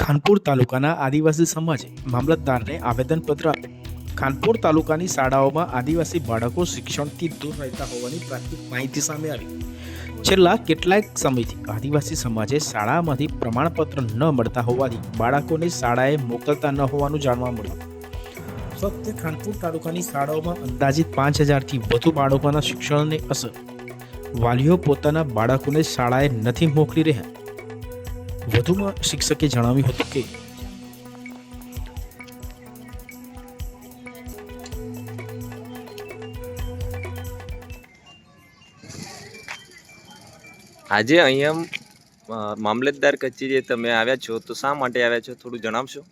ખાનપુર તાલુકાના આદિવાસી સમાજે મામલતદારને આવેદનપત્ર આપ્યું. ખાનપુર તાલુકાની શાળાઓમાં આદિવાસી બાળકો શિક્ષણથી દૂર રહેતા હોવાની પ્રાથમિક માહિતી સામે આવી. છેલ્લા કેટલાક સમયથી આદિવાસી સમાજે શાળામાંથી પ્રમાણપત્ર ન મળતા હોવાથી બાળકોને શાળાએ મોકલતા ન હોવાનું જાણવા મળ્યું. ફક્ત ખાનપુર તાલુકાની શાળાઓમાં અંદાજિત પાંચ હજારથી વધુ બાળકોના શિક્ષણને અસર. વાલીઓ પોતાના બાળકોને શાળાએ નથી મોકલી રહ્યા. વધુમાં શિક્ષકે જણાવ્યું હતું કે આજે અહીંયા મામલતદાર કચેરીએ તમે આવ્યા છો તો શા માટે આવ્યા છો? થોડું જણાવશો?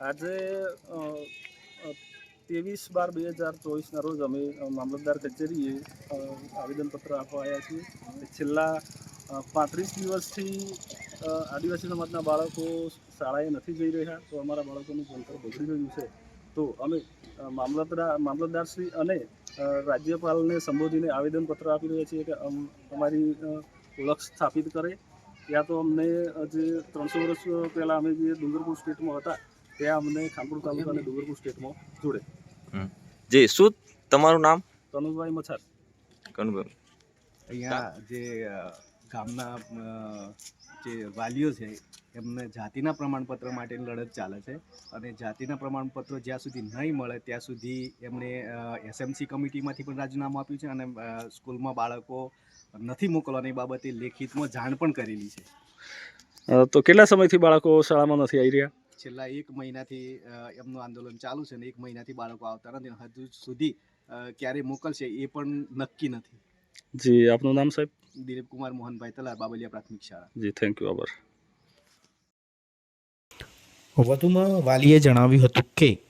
આજે ત્રેવીસ બાર બે હજાર ચોવીસના રોજ અમે મામલતદાર કચેરીએ આવેદનપત્ર આપવા આવ્યા છીએ. છેલ્લા પાંત્રીસ દિવસથી આદિવાસી સમાજના બાળકો શાળાએ નથી જઈ રહ્યા તો અમારા બાળકોનું ભણતર બગડી રહ્યું છે. તો અમે મામલતદાર મામલતદારશ્રી અને રાજ્યપાલને સંબોધીને આવેદનપત્ર આપી રહ્યા છીએ કે અમ- અમારી ઓળખ સ્થાપિત કરે. યા તો અમને જે ત્રણસો વર્ષ પહેલાં અમે જે ડુંગરપુર સ્ટેટમાં હતા ત્યાં અમને ખાનપુર તાલુકા અને ડુંગરપુર સ્ટેટમાં જોડે. જી શું તમારું નામ? કનુભાઈ મછાર. કનુભાઈ. અહીંયા જે ગામના જે વાલીઓ છે એમને જાતિના પ્રમાણપત્ર માટેની લડત ચાલે છે અને જાતિના પ્રમાણપત્રો જ્યાં સુધી નહીં મળે ત્યાં સુધી એમણે એસએમસી કમિટીમાંથી પણ રાજીનામું આપ્યું છે અને સ્કૂલમાં બાળકો નથી મોકલવાની બાબતે લેખિતમાં જાણ પણ કરેલી છે. તો કેટલા સમયથી બાળકો શાળામાં નથી આવી રહ્યા? છેલ્લા એક મહિનાથી એમનું આંદોલન ચાલુ છે અને એક મહિનાથી બાળકો આવતા નથી હજુ સુધી ક્યારે મોકલશે એ પણ નક્કી નથી. જી આપનું નામ સાહેબ? દિલીપ કુમાર મોહનભાઈ તલાર બાબલિયા પ્રાથમિક શાળા. જી થેન્ક યુ આભાર. વધુમાં વાલીએ જણાવ્યું હતું કે